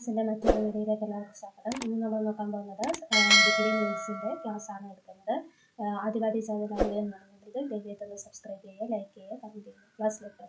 ക്ലാസ്സിന്റെ മറ്റൊരു വീഡിയോയിലേക്ക് എല്ലാവർക്കും സ്വാഗതം. ഇന്ന് നമ്മൾ നോക്കാൻ പോകുന്നത് ഡിഗ്രി ന്യൂസിന്റെ ക്ലാസ്സാണ് എടുക്കുന്നത്. ആദ്യമായിട്ട് ചാനൽ ദയവേത് ഒന്ന് സബ്സ്ക്രൈബ് ചെയ്യുക ലൈക്ക് ചെയ്യുക കമന്റ് ചെയ്യുക. ക്ലാസ്സിലേക്ക്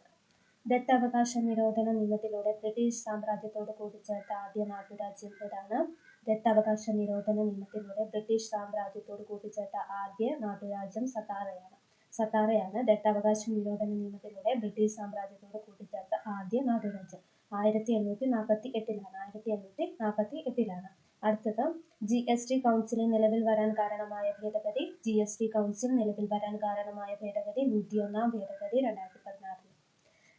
ദത്തവകാശ നിരോധന നിയമത്തിലൂടെ ബ്രിട്ടീഷ് സാമ്രാജ്യത്തോട് കൂടിച്ചേർത്ത ആദ്യ നാട്ടുരാജ്യം ഏതാണ്? ദത്തവകാശ നിരോധന നിയമത്തിലൂടെ ബ്രിട്ടീഷ് സാമ്രാജ്യത്തോട് കൂട്ടിച്ചേർത്ത ആദ്യ നാട്ടുരാജ്യം സത്താറയാണ്. സത്താറയാണ് ദത്തവകാശ നിരോധന നിയമത്തിലൂടെ ബ്രിട്ടീഷ് സാമ്രാജ്യത്തോട് കൂട്ടിച്ചേർത്ത ആദ്യ നാട്ടുരാജ്യം. ആയിരത്തി എണ്ണൂറ്റി നാൽപ്പത്തി എട്ടിലാണ് ആയിരത്തി എണ്ണൂറ്റി നാൽപ്പത്തി എട്ടിലാണ് അടുത്തത് ജി എസ് ടി കൗൺസിൽ നിലവിൽ വരാൻ കാരണമായ ഭേദഗതി. ജി എസ് ടി കൗൺസിൽ നിലവിൽ വരാൻ കാരണമായ ഭേദഗതി. നൂറ്റിയൊന്നാം ഭേദഗതി രണ്ടായിരത്തി പതിനാറിൽ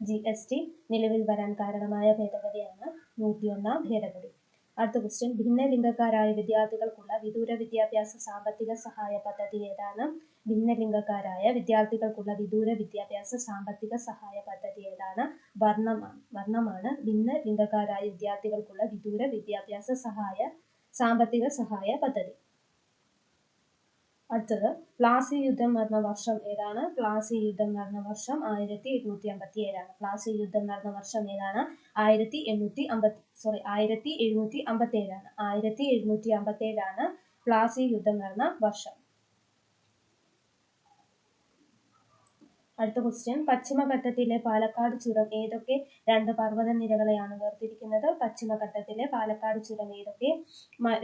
ജി എസ് ടി നിലവിൽ വരാൻ കാരണമായ ഭേദഗതിയാണ് നൂറ്റിയൊന്നാം ഭേദഗതി. അടുത്ത ക്വസ്റ്റ്യൻ ഭിന്നലിംഗക്കാരായ വിദ്യാർത്ഥികൾക്കുള്ള വിദൂര വിദ്യാഭ്യാസ സാമ്പത്തിക സഹായ പദ്ധതി ഏതാണ്? ഭിന്നലിംഗക്കാരായ വിദ്യാർത്ഥികൾക്കുള്ള വിദൂര വിദ്യാഭ്യാസ സാമ്പത്തിക സഹായ പദ്ധതി ഏതാണ്? വർണമാണ് വർണമാണ്. ഭിന്നലിംഗക്കാരായ വിദ്യാർത്ഥികൾക്കുള്ള വിദൂര വിദ്യാഭ്യാസ സഹായ സാമ്പത്തിക സഹായ പദ്ധതി. അടുത്തത് പ്ലാസി യുദ്ധം നടന്ന വർഷം ഏതാണ്? പ്ലാസി യുദ്ധം നടന്ന വർഷം ആയിരത്തി എണ്ണൂറ്റി അമ്പത്തി ഏഴാണ് പ്ലാസി യുദ്ധം നടന്ന വർഷം ഏതാണ്? ആയിരത്തി എണ്ണൂറ്റി അമ്പത്തി സോറി ആയിരത്തി എഴുന്നൂറ്റി അമ്പത്തി ഏഴാണ് ആയിരത്തി എഴുന്നൂറ്റി അമ്പത്തി ഏഴാണ് പ്ലാസി യുദ്ധം നടന്ന വർഷം. അടുത്ത ക്വസ്റ്റ്യൻ പശ്ചിമഘട്ടത്തിലെ പാലക്കാട് ചുരം ഏതൊക്കെ? രണ്ട് പർവതനിരകളെയാണ് വേർതിരിക്കുന്നത്. പശ്ചിമഘട്ടത്തിലെ പാലക്കാട് ചുരം ഏതൊക്കെ?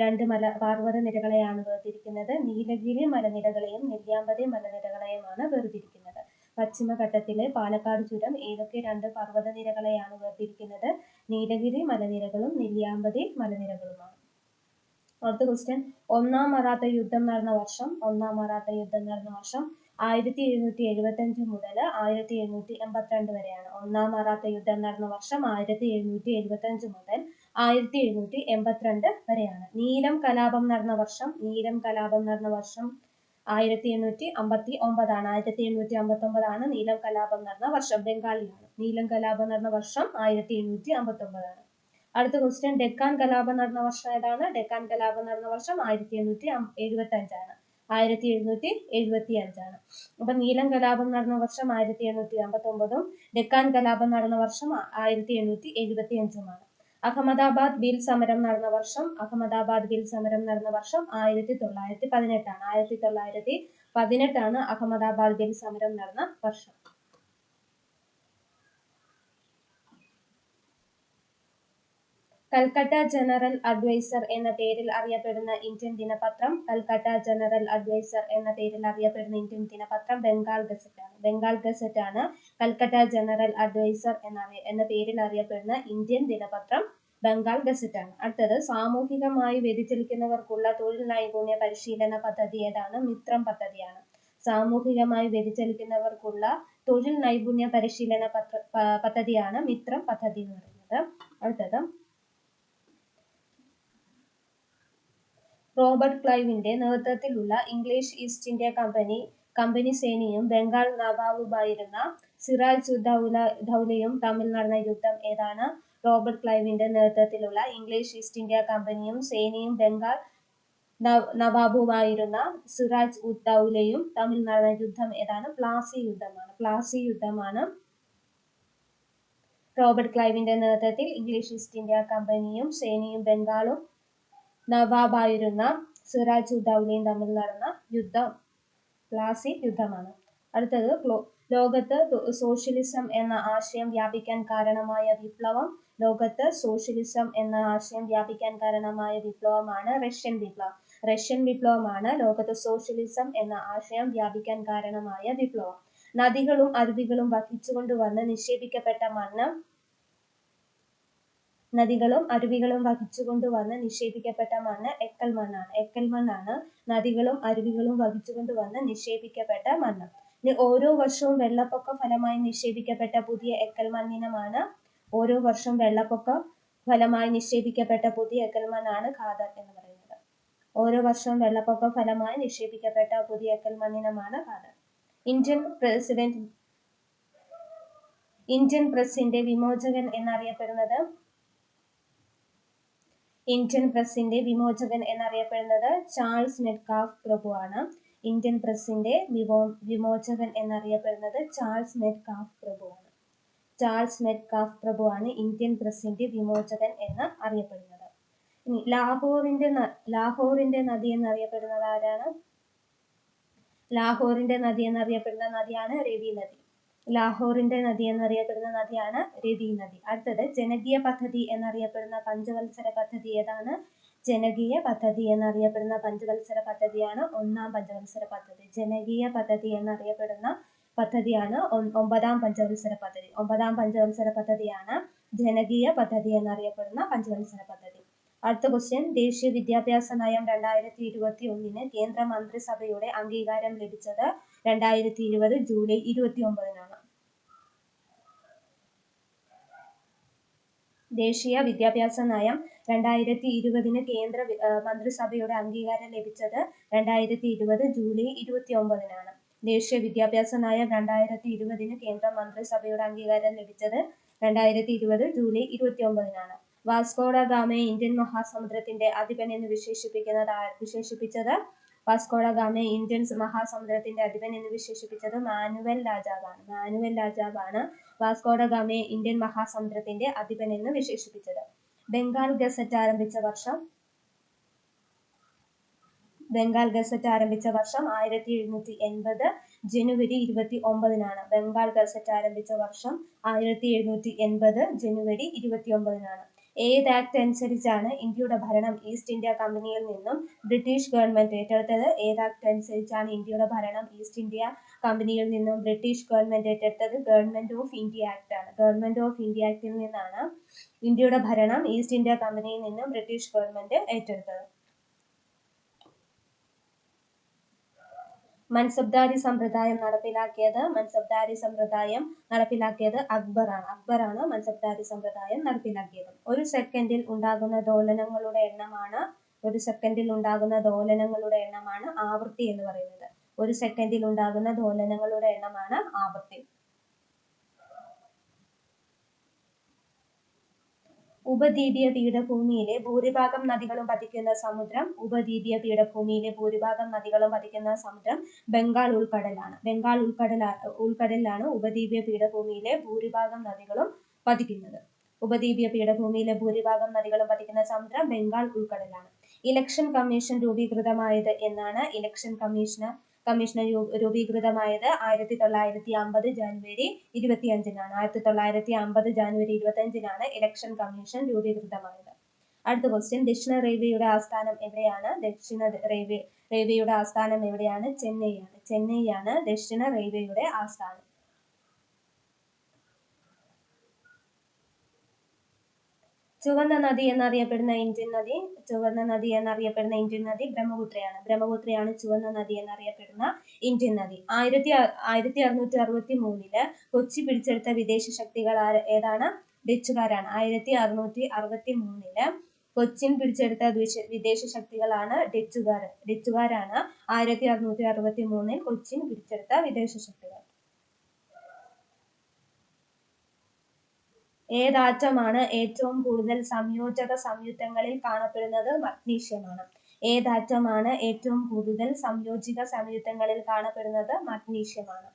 രണ്ട് മല പർവതനിരകളെയാണ് വേർതിരിക്കുന്നത്. നീലഗിരി മലനിരകളെയും നെല്ലിയാമ്പതി മലനിരകളെയുമാണ് വേർതിരിക്കുന്നത്. പശ്ചിമഘട്ടത്തിലെ പാലക്കാട് ചുരം ഏതൊക്കെ? രണ്ട് പർവതനിരകളെയാണ് വേർതിരിക്കുന്നത്. നീലഗിരി മലനിരകളും നെല്ലിയാമ്പതി മലനിരകളുമാണ്. അടുത്ത ക്വസ്റ്റ്യൻ ഒന്നാം മറാത്ത യുദ്ധം നടന്ന വർഷം. ഒന്നാം മറാത്ത യുദ്ധം നടന്ന വർഷം. ആയിരത്തി എഴുന്നൂറ്റി എഴുപത്തി അഞ്ച് മുതൽ ആയിരത്തി എഴുന്നൂറ്റി എൺപത്തിരണ്ട് വരെയാണ്. ഒന്നാം മറാത്ത യുദ്ധം നടന്ന വർഷം ആയിരത്തി എഴുന്നൂറ്റി എഴുപത്തി അഞ്ച് മുതൽ ആയിരത്തി എഴുന്നൂറ്റി എൺപത്തിരണ്ട് വരെയാണ്. നീലം കലാപം നടന്ന വർഷം നീലം കലാപം നടന്ന വർഷം ആയിരത്തി എണ്ണൂറ്റി അമ്പത്തി ഒമ്പതാണ് ആയിരത്തി എണ്ണൂറ്റി അമ്പത്തി ഒമ്പതാണ് നീലം കലാപം നടന്ന വർഷം ബംഗാളിലാണ്. നീലം കലാപം നടന്ന വർഷം ആയിരത്തി എണ്ണൂറ്റി അമ്പത്തി ഒമ്പതാണ് അടുത്ത ക്വസ്റ്റ്യൻ ഡെക്കാൻ കലാപം നടന്ന വർഷം ഏതാണ്? ഡെക്കാൻ കലാപം നടന്ന വർഷം ആയിരത്തി എണ്ണൂറ്റി എഴുപത്തി അഞ്ചാണ് ആയിരത്തി എഴുന്നൂറ്റി എഴുപത്തി അഞ്ചാണ് അപ്പൊ നീലം കലാപം നടന്ന വർഷം ആയിരത്തി എണ്ണൂറ്റി അമ്പത്തി ഒമ്പതും ഡെക്കാൻ കലാപം നടന്ന വർഷം ആയിരത്തി എണ്ണൂറ്റി എഴുപത്തി അഞ്ചുമാണ് അഹമ്മദാബാദ് ബിൽ സമരം നടന്ന വർഷം അഹമ്മദാബാദ് ബിൽ സമരം നടന്ന വർഷം ആയിരത്തി തൊള്ളായിരത്തി പതിനെട്ടാണ് ആയിരത്തി തൊള്ളായിരത്തി പതിനെട്ടാണ് അഹമ്മദാബാദ് ബിൽ സമരം നടന്ന വർഷം. കൽക്കട്ട ജനറൽ അഡ്വൈസർ എന്ന പേരിൽ അറിയപ്പെടുന്ന ഇന്ത്യൻ ദിനപത്രം കൽക്കട്ട ജനറൽ അഡ്വൈസർ എന്ന പേരിൽ അറിയപ്പെടുന്ന ഇന്ത്യൻ ദിനപത്രം ബംഗാൾ ഗസറ്റ് ആണ് ബംഗാൾ ഗസറ്റ് ആണ് കൽക്കട്ട ജനറൽ അഡ്വൈസർ എന്ന എന്ന പേരിൽ അറിയപ്പെടുന്ന ഇന്ത്യൻ ദിനപത്രം ബംഗാൾ ഗസറ്റ് ആണ് അടുത്തത് സാമൂഹികമായി വ്യതിചലിക്കുന്നവർക്കുള്ള തൊഴിൽ നൈപുണ്യ പരിശീലന പദ്ധതി ഏതാണ്? മിത്രം പദ്ധതിയാണ്. സാമൂഹികമായി വ്യതിചലിക്കുന്നവർക്കുള്ള തൊഴിൽ നൈപുണ്യ പരിശീലന പദ്ധതിയാണ് മിത്രം പദ്ധതി എന്ന് പറയുന്നത്. അടുത്തത് റോബർട്ട് ക്ലൈവിന്റെ നേതൃത്വത്തിലുള്ള English East India company company സേനയും ബംഗാൾ നവാബുമായിരുന്ന സിറാജ് ദൗലയും തമ്മിൽ നടന്ന യുദ്ധം ഏതാണ്? റോബർട്ട് ക്ലൈവിന്റെ നേതൃത്വത്തിലുള്ള ഇംഗ്ലീഷ് ഈസ്റ്റ് ഇന്ത്യ കമ്പനിയും സേനയും ബംഗാൾ നവാബുമായിരുന്ന സിറാജ് ഉദ്ദൌലയും തമ്മിൽ നടന്ന യുദ്ധം ഏതാണ്? പ്ലാസി യുദ്ധമാണ്. പ്ലാസി യുദ്ധമാണ്. റോബർട്ട് ക്ലൈവിന്റെ നേതൃത്വത്തിൽ ഇംഗ്ലീഷ് ഈസ്റ്റ് ഇന്ത്യ കമ്പനിയും സേനയും ബംഗാളും നവാബായിരുന്ന സിറാജ് ഉദൌലയും തമ്മിൽ നടന്ന യുദ്ധം പ്ലാസി യുദ്ധമാണ്. അടുത്തത് ലോകത്ത് സോഷ്യലിസം എന്ന ആശയം വ്യാപിക്കാൻ കാരണമായ വിപ്ലവം. ലോകത്ത് സോഷ്യലിസം എന്ന ആശയം വ്യാപിക്കാൻ കാരണമായ വിപ്ലവമാണ് റഷ്യൻ വിപ്ലവം. റഷ്യൻ വിപ്ലവമാണ് ലോകത്ത് സോഷ്യലിസം എന്ന ആശയം വ്യാപിക്കാൻ കാരണമായ വിപ്ലവം. നദികളും അരുവികളും വഹിച്ചുകൊണ്ടുവന്ന് നിക്ഷേപിക്കപ്പെട്ട മണ്ണ് നദികളും അരുവികളും വഹിച്ചുകൊണ്ടുവന്ന് നിക്ഷേപിക്കപ്പെട്ട മണ്ണ് എക്കൽ മണ്ണാണ്. എക്കൽ മണ്ണാണ് നദികളും അരുവികളും വഹിച്ചുകൊണ്ടുവന്ന് നിക്ഷേപിക്കപ്പെട്ട മണ്ണ്. ഇനി ഓരോ വർഷവും വെള്ളപ്പൊക്ക ഫലമായി നിക്ഷേപിക്കപ്പെട്ട പുതിയ എക്കൽ മണ്ണിനമാണ് ഓരോ വർഷം വെള്ളപ്പൊക്ക ഫലമായി നിക്ഷേപിക്കപ്പെട്ട പുതിയ എക്കൽ മണ്ണാണ് ഖാദർ എന്ന് പറയുന്നത്. ഓരോ വർഷവും വെള്ളപ്പൊക്ക ഫലമായി നിക്ഷേപിക്കപ്പെട്ട പുതിയ എക്കൽ മണ്ണിനമാണ് ഖാദർ. ഇന്ത്യൻ പ്രസിഡന്റ് ഇന്ത്യൻ പ്രസിന്റെ വിമോചകൻ എന്നറിയപ്പെടുന്നത് ഇന്ത്യൻ പ്രസിന്റെ വിമോചകൻ എന്നറിയപ്പെടുന്നത് ചാൾസ് മെറ്റ്കാഫ് പ്രഭുവാണ്. ഇന്ത്യൻ പ്രസിന്റെ വിമോ വിമോചകൻ എന്നറിയപ്പെടുന്നത് ചാൾസ് മെറ്റ്കാഫ് പ്രഭുവാണ്. ചാൾസ് മെറ്റ്കാഫ് ആണ് ഇന്ത്യൻ പ്രസിന്റെ വിമോചകൻ എന്ന് അറിയപ്പെടുന്നത്. ഇനി ലാഹോറിന്റെ ലാഹോറിന്റെ നദി എന്നറിയപ്പെടുന്നത് ആരാണ്? ലാഹോറിന്റെ നദി എന്നറിയപ്പെടുന്ന നദിയാണ് രവി നദി. ലാഹോറിന്റെ നദി എന്നറിയപ്പെടുന്ന നദിയാണ് രതി നദി. അടുത്തത് ജനകീയ പദ്ധതി എന്നറിയപ്പെടുന്ന പഞ്ചവത്സര പദ്ധതി ഏതാണ്? ജനകീയ പദ്ധതി എന്നറിയപ്പെടുന്ന പഞ്ചവത്സര പദ്ധതിയാണ് ഒന്നാം പഞ്ചവത്സര പദ്ധതി. ജനകീയ പദ്ധതി എന്നറിയപ്പെടുന്ന പദ്ധതിയാണ് ഒമ്പതാം പഞ്ചവത്സര പദ്ധതി. ഒമ്പതാം പഞ്ചവത്സര പദ്ധതിയാണ് ജനകീയ പദ്ധതി എന്നറിയപ്പെടുന്ന പഞ്ചവത്സര പദ്ധതി. അടുത്ത ക്വസ്റ്റ്യൻ ദേശീയ വിദ്യാഭ്യാസ നയം രണ്ടായിരത്തി ഇരുപത്തി ഒന്നിന് കേന്ദ്ര മന്ത്രിസഭയുടെ അംഗീകാരം ലഭിച്ചത് രണ്ടായിരത്തി ഇരുപത് ജൂലൈ ഇരുപത്തി ഒമ്പതിനാണ് ദേശീയ വിദ്യാഭ്യാസ നയം രണ്ടായിരത്തി ഇരുപതിന് കേന്ദ്ര മന്ത്രിസഭയുടെ അംഗീകാരം ലഭിച്ചത് രണ്ടായിരത്തി ഇരുപത് ജൂലൈ ഇരുപത്തി ഒമ്പതിനാണ് ദേശീയ വിദ്യാഭ്യാസ നയം രണ്ടായിരത്തി ഇരുപതിന് കേന്ദ്ര മന്ത്രിസഭയുടെ അംഗീകാരം ലഭിച്ചത് രണ്ടായിരത്തി ഇരുപത് ജൂലൈ ഇരുപത്തി ഒമ്പതിനാണ് വാസ്കോഡ ഗാമയെ ഇന്ത്യൻ മഹാസമുദ്രത്തിന്റെ അധിപൻ എന്ന് വിശേഷിപ്പിക്കുന്നത് വിശേഷിപ്പിച്ചത്? വാസ്കോഡ ഗാമയെ ഇന്ത്യൻ മഹാസമുദ്രത്തിന്റെ അധിപൻ എന്ന് വിശേഷിപ്പിച്ചത് മാനുവൽ രാജാവാണ്. മാനുവൽ രാജാവാണ് വാസ്കോഡ ഗാമയെ ഇന്ത്യൻ മഹാസമുദ്രത്തിന്റെ അധിപൻ എന്ന് വിശേഷിപ്പിച്ചത്. ബംഗാൾ ഗസറ്റ് ആരംഭിച്ച വർഷം ബംഗാൾ ഗസറ്റ് ആരംഭിച്ച വർഷം ആയിരത്തി എഴുന്നൂറ്റി എൺപത് ജനുവരി ഇരുപത്തി ഒമ്പതിനാണ് ബംഗാൾ ഗസറ്റ് ആരംഭിച്ച വർഷം ആയിരത്തി എഴുന്നൂറ്റി എൺപത് ജനുവരി ഇരുപത്തി ഒമ്പതിനാണ് ഏത് ആക്ട് അനുസരിച്ചാണ് ഇന്ത്യയുടെ ഭരണം ഈസ്റ്റ് ഇന്ത്യ കമ്പനിയിൽ നിന്നും ബ്രിട്ടീഷ് ഗവൺമെന്റ് ഏറ്റെടുത്തത്? ഏത് ആക്ട് അനുസരിച്ചാണ് ഇന്ത്യയുടെ ഭരണം ഈസ്റ്റ് ഇന്ത്യ കമ്പനിയിൽ നിന്നും ബ്രിട്ടീഷ് ഗവൺമെന്റ് ഏറ്റെടുത്തത് ഗവൺമെന്റ് ഓഫ് ഇന്ത്യ ആക്ട് ആണ്. ഗവൺമെന്റ് ഓഫ് ഇന്ത്യ ആക്ടിൽ നിന്നാണ് ഇന്ത്യയുടെ ഭരണം ഈസ്റ്റ് ഇന്ത്യ കമ്പനിയിൽ നിന്നും ബ്രിട്ടീഷ് ഗവൺമെന്റ് ഏറ്റെടുത്തത്. മൻസബ്ദാരി സമ്പ്രദായം നടപ്പിലാക്കിയത് മൻസബ്ദാരി സമ്പ്രദായം നടപ്പിലാക്കിയത് അക്ബറാണ് അക്ബറാണ് മൻസബ്ദാരി സമ്പ്രദായം നടപ്പിലാക്കിയത്. ഒരു സെക്കൻഡിൽ ഉണ്ടാകുന്ന ദോലനങ്ങളുടെ എണ്ണമാണ് ഒരു സെക്കൻഡിൽ ഉണ്ടാകുന്ന ദോലനങ്ങളുടെ എണ്ണമാണ് ആവൃത്തി എന്ന് പറയുന്നത്. ഒരു സെക്കൻഡിൽ ഉണ്ടാകുന്ന ദോലനങ്ങളുടെ എണ്ണമാണ് ആവൃത്തി ഉപദ്വീപീയ പീഠഭൂമിയിലെ ഭൂരിഭാഗം നദികളും പതിക്കുന്ന സമുദ്രം ഉപദ്വീപീയ പീഠഭൂമിയിലെ ഭൂരിഭാഗം നദികളും പതിക്കുന്ന സമുദ്രം ബംഗാൾ ഉൾക്കടലാണ്. ബംഗാൾ ഉൾക്കടല ഉൾക്കടലിലാണ് ഉപദ്വീപീയ പീഠഭൂമിയിലെ ഭൂരിഭാഗം നദികളും പതിക്കുന്നത്. ഉപദ്വീപീയ പീഠഭൂമിയിലെ ഭൂരിഭാഗം നദികളും പതിക്കുന്ന സമുദ്രം ബംഗാൾ ഉൾക്കടലാണ്. ഇലക്ഷൻ കമ്മീഷൻ രൂപീകൃതമായത് എന്നാണ് ഇലക്ഷൻ കമ്മീഷന് കമ്മീഷൻ രൂപീകൃതമായത് ആയിരത്തി തൊള്ളായിരത്തി അമ്പത് ജനുവരി ഇരുപത്തിയഞ്ചിനാണ്. ആയിരത്തി തൊള്ളായിരത്തി അമ്പത് ജനുവരി ഇരുപത്തിയഞ്ചിനാണ് ഇലക്ഷൻ കമ്മീഷൻ രൂപീകൃതമായത്. അടുത്ത ക്വസ്റ്റ്യൻ ദക്ഷിണ റെയിൽവേയുടെ ആസ്ഥാനം എവിടെയാണ്? ദക്ഷിണ റെയിൽവേ റെയിൽവേയുടെ ആസ്ഥാനം എവിടെയാണ്? ചെന്നൈയാണ്. ചെന്നൈയാണ് ദക്ഷിണ റെയിൽവേയുടെ ആസ്ഥാനം. ചുവന്ന നദി എന്നറിയപ്പെടുന്ന ഇന്ത്യൻ നദി ചുവന്ന നദി എന്നറിയപ്പെടുന്ന ഇന്ത്യൻ നദി ബ്രഹ്മപുത്രയാണ്. ബ്രഹ്മപുത്രയാണ് ചുവന്ന നദി എന്നറിയപ്പെടുന്ന ഇന്ത്യൻ നദി. ആയിരത്തി ആയിരത്തി അറുന്നൂറ്റി അറുപത്തി മൂന്നിൽ കൊച്ചി പിടിച്ചെടുത്ത വിദേശ ശക്തികൾ ഏതാണ്? ഡച്ചുകാരാണ് ആയിരത്തി അറുന്നൂറ്റി അറുപത്തി മൂന്നിൽ കൊച്ചിൻ പിടിച്ചെടുത്ത വിദേശ ശക്തികളാണ് ഡച്ചുകാർ ഡച്ചുകാരാണ് ആയിരത്തി അറുന്നൂറ്റി അറുപത്തി മൂന്നിൽ കൊച്ചിൻ പിടിച്ചെടുത്ത വിദേശ ശക്തികൾ. ഏതാറ്റമാണ് ഏറ്റവും കൂടുതൽ സംയോജക സംയുക്തങ്ങളിൽ കാണപ്പെടുന്നത്? മഗ്നീഷ്യമാണ്. ഏതാറ്റമാണ് ഏറ്റവും കൂടുതൽ സംയോജിത സംയുക്തങ്ങളിൽ കാണപ്പെടുന്നത്? മഗ്നീഷ്യമാണ്.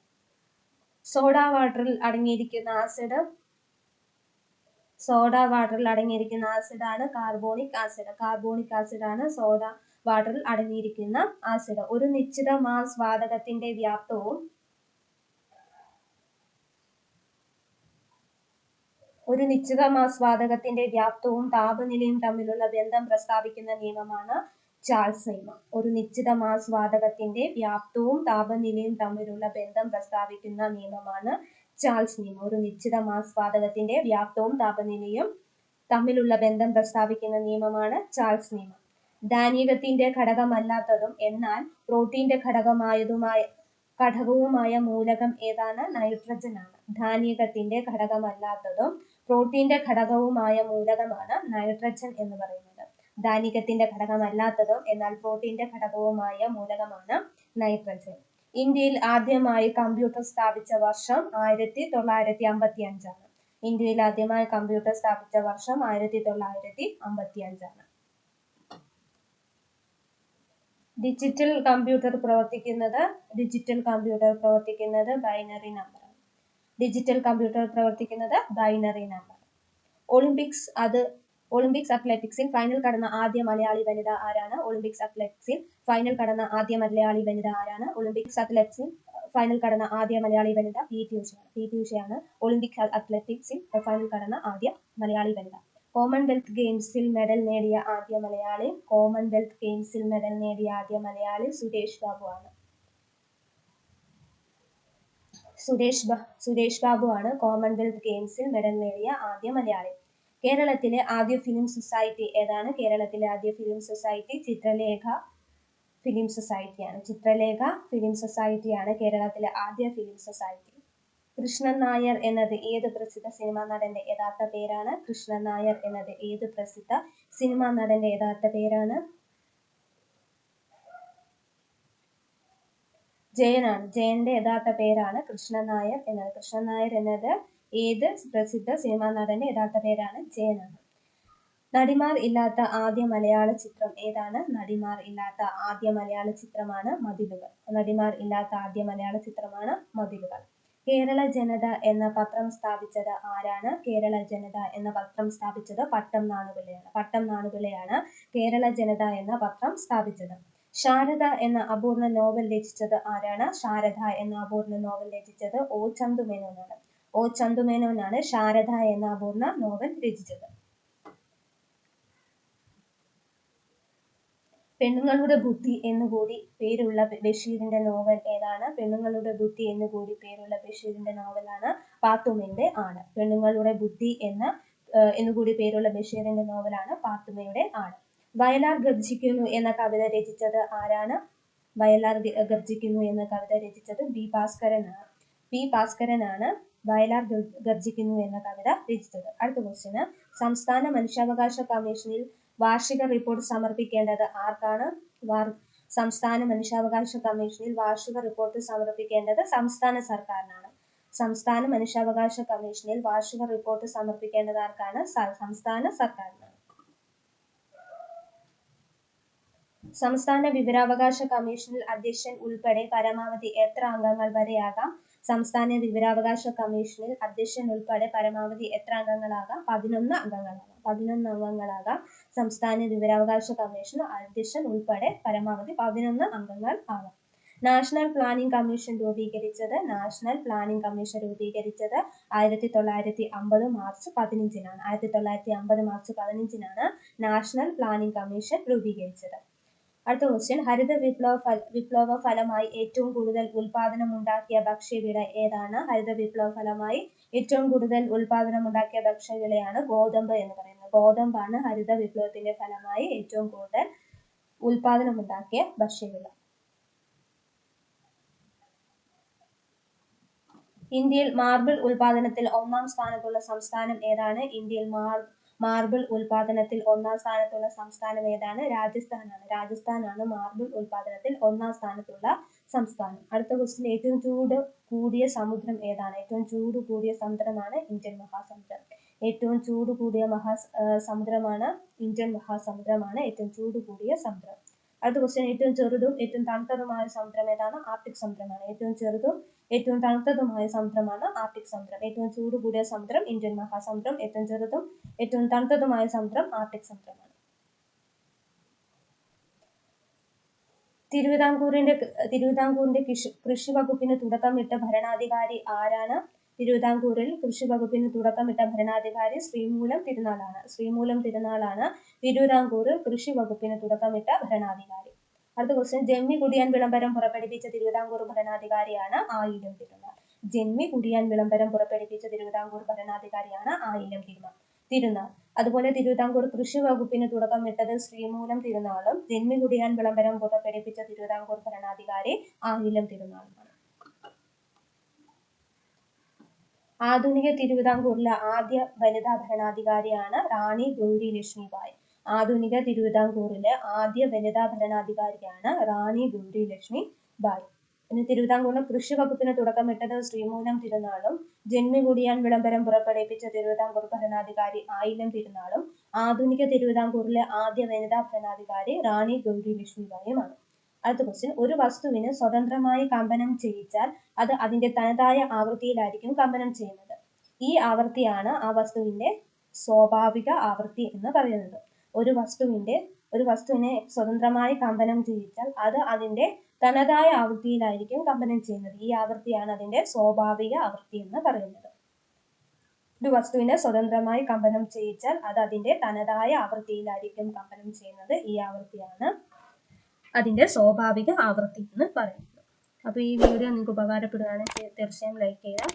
സോഡ വാട്ടറിൽ അടങ്ങിയിരിക്കുന്ന ആസിഡ് സോഡ വാട്ടറിൽ അടങ്ങിയിരിക്കുന്ന ആസിഡാണ് കാർബോണിക് ആസിഡ്. കാർബോണിക് ആസിഡാണ് സോഡ വാട്ടറിൽ അടങ്ങിയിരിക്കുന്ന ആസിഡ്. ഒരു നിശ്ചിത മാസ് വാതകത്തിന്റെ വ്യാപ്തവും ഒരു നിശ്ചിത മാസ് വാതകത്തിന്റെ വ്യാപ്തവും താപനിലയും തമ്മിലുള്ള ബന്ധം പ്രസ്താവിക്കുന്ന നിയമമാണ് ചാൾസ് നിയമം ഒരു നിശ്ചിത മാസ് വാതകത്തിന്റെ വ്യാപ്തവും താപനിലയും തമ്മിലുള്ള ബന്ധം പ്രസ്താവിക്കുന്ന നിയമമാണ് ചാൾസ് നിയമം ഒരു നിശ്ചിത മാസ് വാതകത്തിന്റെ വ്യാപ്തവും താപനിലയും തമ്മിലുള്ള ബന്ധം പ്രസ്താവിക്കുന്ന നിയമമാണ് ചാൾസ് നിയമം ധാന്യകത്തിന്റെ ഘടകമല്ലാത്തതും എന്നാൽ പ്രോട്ടീന്റെ ഘടകമായതുമായ ഘടകവുമായ മൂലകം ഏതാണ്? നൈട്രജൻ ആണ് ധാന്യകത്തിന്റെ ഘടകമല്ലാത്തതും പ്രോട്ടീന്റെ ഘടകവുമായ മൂലകമാണ് നൈട്രജൻ എന്ന് പറയുന്നത്. ധാന്യത്തിന്റെ ഘടകമല്ലാത്തതും എന്നാൽ പ്രോട്ടീന്റെ ഘടകവുമായ മൂലകമാണ് നൈട്രജൻ. ഇന്ത്യയിൽ ആദ്യമായി കമ്പ്യൂട്ടർ സ്ഥാപിച്ച വർഷം ആയിരത്തി തൊള്ളായിരത്തി അമ്പത്തി അഞ്ചാണ് ഇന്ത്യയിൽ ആദ്യമായി കമ്പ്യൂട്ടർ സ്ഥാപിച്ച വർഷം ആയിരത്തി തൊള്ളായിരത്തി അമ്പത്തി അഞ്ചാണ് ഡിജിറ്റൽ കമ്പ്യൂട്ടർ പ്രവർത്തിക്കുന്നത് ഡിജിറ്റൽ കമ്പ്യൂട്ടർ പ്രവർത്തിക്കുന്നത് ബൈനറി നമ്പറാണ് ഡിജിറ്റൽ കമ്പ്യൂട്ടർ പ്രവർത്തിക്കുന്നത് ബൈനറി നമ്പർ ഒളിമ്പിക്സ് അത് ഒളിമ്പിക്സ് അത്ലറ്റിക്സിൽ ഫൈനൽ കടന്ന ആദ്യ മലയാളി വനിത ആരാണ്? ഒളിമ്പിക്സ് അത്ലറ്റിക്സിൽ ഫൈനൽ കടന്ന ആദ്യ മലയാളി വനിത ആരാണ്? ഒളിമ്പിക്സ് അത്ലറ്റിക്സിൽ ഫൈനൽ കടന്ന ആദ്യ മലയാളി വനിത പി ടി ഉഷയാണ് പി ടി ഉഷയാണ്. ഒളിമ്പിക്സ് അത്ലറ്റിക്സിൽ ഫൈനൽ കടന്ന ആദ്യ മലയാളി വനിത. കോമൺവെൽത്ത് ഗെയിംസിൽ മെഡൽ നേടിയ ആദ്യ മലയാളി കോമൺവെൽത്ത് ഗെയിംസിൽ മെഡൽ നേടിയ ആദ്യ മലയാളി സുരേഷ് ബാബു ആണ് സുരേഷ് സുരേഷ് ആണ് കോമൺവെൽത്ത് ഗെയിംസിൽ മെഡൽ നേടിയ ആദ്യ മലയാളി. കേരളത്തിലെ ആദ്യ ഫിലിം സൊസൈറ്റി ഏതാണ്? കേരളത്തിലെ ആദ്യ ഫിലിം സൊസൈറ്റി ചിത്രലേഖ ഫിലിം സൊസൈറ്റിയാണ് ചിത്രലേഖ ഫിലിം സൊസൈറ്റിയാണ് കേരളത്തിലെ ആദ്യ ഫിലിം സൊസൈറ്റി കൃഷ്ണൻ നായർ എന്നത് ഏത് പ്രസിദ്ധ സിനിമാ നടന്റെ യഥാർത്ഥ പേരാണ്? കൃഷ്ണൻ നായർ എന്നത് ഏത് പ്രസിദ്ധ സിനിമാ നടന്റെ യഥാർത്ഥ പേരാണ്? ജയനാണ്. ജയന്റെ യഥാർത്ഥ പേരാണ് കൃഷ്ണൻ നായർ എന്നത്. കൃഷ്ണൻ നായർ എന്നത് ഏത് പ്രസിദ്ധ സിനിമാ നടന്റെ യഥാർത്ഥ പേരാണ്? ജയനാണ്. നടിമാർ ഇല്ലാത്ത ആദ്യ മലയാള ചിത്രം ഏതാണ്? നടിമാർ ഇല്ലാത്ത ആദ്യ മലയാള ചിത്രമാണ് മതിലുകൾ. നടിമാർ ഇല്ലാത്ത ആദ്യ മലയാള ചിത്രമാണ് മതിലുകൾ. കേരള ജനത എന്ന പത്രം സ്ഥാപിച്ചത് ആരാണ്? കേരള ജനത എന്ന പത്രം സ്ഥാപിച്ചത് പട്ടം നാണുപിള്ളയാണ്. പട്ടം നാണുപിള്ളയാണ് കേരള ജനത എന്ന പത്രം സ്ഥാപിച്ചത്. ശാരദ എന്ന അപൂർണ നോവൽ രചിച്ചത് ആരാണ്? ശാരദ എന്ന അപൂർണ നോവൽ രചിച്ചത് ഓ ചന്തുമേനോനാണ്. ഓ ചന്തുമേനോനാണ് ശാരദ എന്ന അപൂർണ നോവൽ രചിച്ചത്. പെണ്ണുങ്ങളുടെ ബുദ്ധി എന്നുകൂടി പേരുള്ള ബഷീറിന്റെ നോവൽ ഏതാണ്? പെണ്ണുങ്ങളുടെ ബുദ്ധി എന്നുകൂടി പേരുള്ള ബഷീറിന്റെ നോവലാണ് പാത്തുമ്മയുടെ ആണ്. പെണ്ണുങ്ങളുടെ ബുദ്ധി എന്ന എന്നുകൂടി പേരുള്ള ബഷീറിന്റെ നോവലാണ് പാത്തുമ്മയുടെ ആട് വയലാർ ഗർജിക്കുന്നു എന്ന കവിത രചിച്ചത് ആരാണ്? വയലാർ ഗർജിക്കുന്നു എന്ന കവിത രചിച്ചത് ബി ഭാസ്കരനാണ്. പി ഭാസ്കരനാണ് വയലാർ ഗർജിക്കുന്നു എന്ന കവിത രചിച്ചത്. അടുത്ത ക്വസ്റ്റ്യന് സംസ്ഥാന മനുഷ്യാവകാശ കമ്മീഷനിൽ വാർഷിക റിപ്പോർട്ട് സമർപ്പിക്കേണ്ടത് ആർക്കാണ്? സംസ്ഥാന മനുഷ്യാവകാശ കമ്മീഷനിൽ വാർഷിക റിപ്പോർട്ട് സമർപ്പിക്കേണ്ടത് സംസ്ഥാന സർക്കാരിനാണ്. സംസ്ഥാന മനുഷ്യാവകാശ കമ്മീഷനിൽ വാർഷിക റിപ്പോർട്ട് സമർപ്പിക്കേണ്ടത് ആർക്കാണ്? സംസ്ഥാന സർക്കാരിനാണ്. സംസ്ഥാന വിവരാവകാശ കമ്മീഷനിൽ അധ്യക്ഷൻ ഉൾപ്പെടെ പരമാവധി എത്ര അംഗങ്ങൾ വരെയാകാം? സംസ്ഥാന വിവരാവകാശ കമ്മീഷനിൽ അധ്യക്ഷൻ ഉൾപ്പെടെ പരമാവധി എത്ര അംഗങ്ങളാകാം? പതിനൊന്ന് അംഗങ്ങളാകാം. പതിനൊന്ന് അംഗങ്ങളാകാം. സംസ്ഥാന വിവരാവകാശ കമ്മീഷൻ അധ്യക്ഷൻ ഉൾപ്പെടെ പരമാവധി പതിനൊന്ന് അംഗങ്ങൾ ആകാം നാഷണൽ പ്ലാനിംഗ് കമ്മീഷൻ രൂപീകരിച്ചത് നാഷണൽ പ്ലാനിംഗ് കമ്മീഷൻ രൂപീകരിച്ചത് ആയിരത്തി തൊള്ളായിരത്തി അമ്പത് മാർച്ച് പതിനഞ്ചിനാണ്. ആയിരത്തി തൊള്ളായിരത്തി അമ്പത് മാർച്ച് പതിനഞ്ചിനാണ് നാഷണൽ പ്ലാനിംഗ് കമ്മീഷൻ രൂപീകരിച്ചത്. അടുത്ത ക്വസ്റ്റ്യൻ ഹരിത വിപ്ലവ വിപ്ലവ ഫലമായി ഏറ്റവും കൂടുതൽ ഉൽപാദനം ഉണ്ടാക്കിയ ഭക്ഷ്യവിള ഏതാണ്? ഹരിത വിപ്ലവ ഫലമായി ഏറ്റവും കൂടുതൽ ഉൽപാദനം ഉണ്ടാക്കിയ ഭക്ഷ്യവിളയാണ് ഗോതമ്പ് എന്ന് പറയുന്നത്. ഗോതമ്പാണ് ഹരിത വിപ്ലവത്തിന്റെ ഫലമായി ഏറ്റവും കൂടുതൽ ഉൽപാദനം ഉണ്ടാക്കിയ ഭക്ഷ്യവിള. ഇന്ത്യയിൽ മാർബിൾ ഉൽപാദനത്തിൽ ഒന്നാം സ്ഥാനത്തുള്ള സംസ്ഥാനം ഏതാണ്? ഇന്ത്യയിൽ മാർ മാർബിൾ ഉൽപാദനത്തിൽ ഒന്നാം സ്ഥാനത്തുള്ള സംസ്ഥാനം ഏതാണ്? രാജസ്ഥാനാണ്. രാജസ്ഥാനാണ് മാർബിൾ ഉൽപാദനത്തിൽ ഒന്നാം സ്ഥാനത്തുള്ള സംസ്ഥാനം. അടുത്ത ക്വസ്റ്റ്യൻ ഏറ്റവും ചൂട് കൂടിയ സമുദ്രം ഏതാണ്? ഏറ്റവും ചൂട് കൂടിയ സമുദ്രമാണ് ഇന്ത്യൻ മഹാസമുദ്രം. ഏറ്റവും ചൂട് കൂടിയ മഹാ സമുദ്രമാണ് ഇന്ത്യൻ മഹാസമുദ്രമാണ് ഏറ്റവും ചൂട് കൂടിയ സമുദ്രം. അടുത്ത ക്വസ്റ്റ്യൻ ഏറ്റവും ചെറുതും ഏറ്റവും തണുത്തതുമായ സമുദ്രം ഏതാണ്? ആർട്ടിക് സമുദ്രമാണ്. ഏറ്റവും ചെറുതും ഏറ്റവും തണുത്തതുമായ സമുദ്രമാണ് ആർട്ടിക് സമുദ്രം. ഏറ്റവും ചൂട് കൂടിയ സമുദ്രം ഇന്ത്യൻ മഹാസമുദ്രം. ഏറ്റവും ചെറുതും ഏറ്റവും തണുത്തതുമായ സമുദ്രം ആർട്ടിക് സമുദ്രമാണ്. തിരുവിതാംകൂറിന്റെ തിരുവിതാംകൂറിന്റെ കൃഷി കൃഷി വകുപ്പിന് തുടക്കമിട്ട ഭരണാധികാരി ആരാണ്? തിരുവിതാംകൂറിൽ കൃഷി വകുപ്പിന് തുടക്കമിട്ട ഭരണാധികാരി ശ്രീമൂലം തിരുനാളാണ്. ശ്രീമൂലം തിരുനാളാണ് തിരുവിതാംകൂറിൽ കൃഷി വകുപ്പിന് തുടക്കമിട്ട ഭരണാധികാരി. അടുത്ത ക്വസ്റ്റ്യൻ ജന്മി കുടിയാൻ വിളംബരം പുറപ്പെടുവിച്ച തിരുവിതാംകൂർ ഭരണാധികാരിയാണ് ആയിരം തിരുനാൾ ജന്മി കുടിയാൻ വിളംബരം പുറപ്പെടുവിച്ച തിരുവിതാംകൂർ ഭരണാധികാരിയാണ് ആയിരം തിരുനാൾ തിരുനാൾ. അതുപോലെ തിരുവിതാംകൂർ കൃഷി വകുപ്പിന് തുടക്കമിട്ടത് ശ്രീമൂലം തിരുനാളും ജന്മി കുടിയാൻ വിളംബരം പുറപ്പെടുവിച്ച തിരുവിതാംകൂർ ഭരണാധികാരി ആയിരം തിരുനാളുമാണ്. ആധുനിക തിരുവിതാംകൂറിലെ ആദ്യ വനിതാ ഭരണാധികാരിയാണ് റാണി ഗൗരി ലക്ഷ്മിബായ്. ആധുനിക തിരുവിതാംകൂറിലെ ആദ്യ വനിതാ ഭരണാധികാരിയാണ് റാണി ഗൗരി ലക്ഷ്മി ബായ് പിന്നെ തിരുവിതാംകൂറിലെ കൃഷി വകുപ്പിന് തുടക്കമിട്ടത് ശ്രീമൂലം തിരുനാളും ജന്മികുടിയാൻ വിളംബരം പുറപ്പെടുവിച്ച തിരുവിതാംകൂർ ഭരണാധികാരി ആയിരം തിരുനാളും ആധുനിക തിരുവിതാംകൂറിലെ ആദ്യ വനിതാ ഭരണാധികാരി റാണി ഗൗരി ലക്ഷ്മിബായിയുമാണ്. അടുത്ത ക്വസ്റ്റ്യൻ ഒരു വസ്തുവിന് സ്വതന്ത്രമായി കമ്പനം ചെയ്യിച്ചാൽ അത് അതിന്റെ തനതായ ആവൃത്തിയിലായിരിക്കും കമ്പനം ചെയ്യുന്നത്. ഈ ആവൃത്തിയാണ് ആ വസ്തുവിന്റെ സ്വാഭാവിക ആവൃത്തി എന്ന് പറയുന്നത്. ഒരു വസ്തുവിന്റെ ഒരു വസ്തുവിനെ സ്വതന്ത്രമായി കമ്പനം ചെയ്യിച്ചാൽ അത് അതിന്റെ തനതായ ആവൃത്തിയിലായിരിക്കും കമ്പനം ചെയ്യുന്നത്. ഈ ആവൃത്തിയാണ് അതിന്റെ സ്വാഭാവിക ആവൃത്തി എന്ന് പറയുന്നത്. ഒരു വസ്തുവിനെ സ്വതന്ത്രമായി കമ്പനം ചെയ്യിച്ചാൽ അത് അതിന്റെ തനതായ ആവൃത്തിയിലായിരിക്കും കമ്പനം ചെയ്യുന്നത്. ഈ ആവൃത്തിയാണ് അതിന്റെ സ്വാഭാവിക ആവൃത്തി എന്ന് പറയുന്നത് അപ്പോൾ ഈ വീഡിയോ നിങ്ങൾക്ക് ഉപകാരപ്പെടുകയാണെങ്കിൽ തീർച്ചയായും ലൈക്ക് ചെയ്യുക.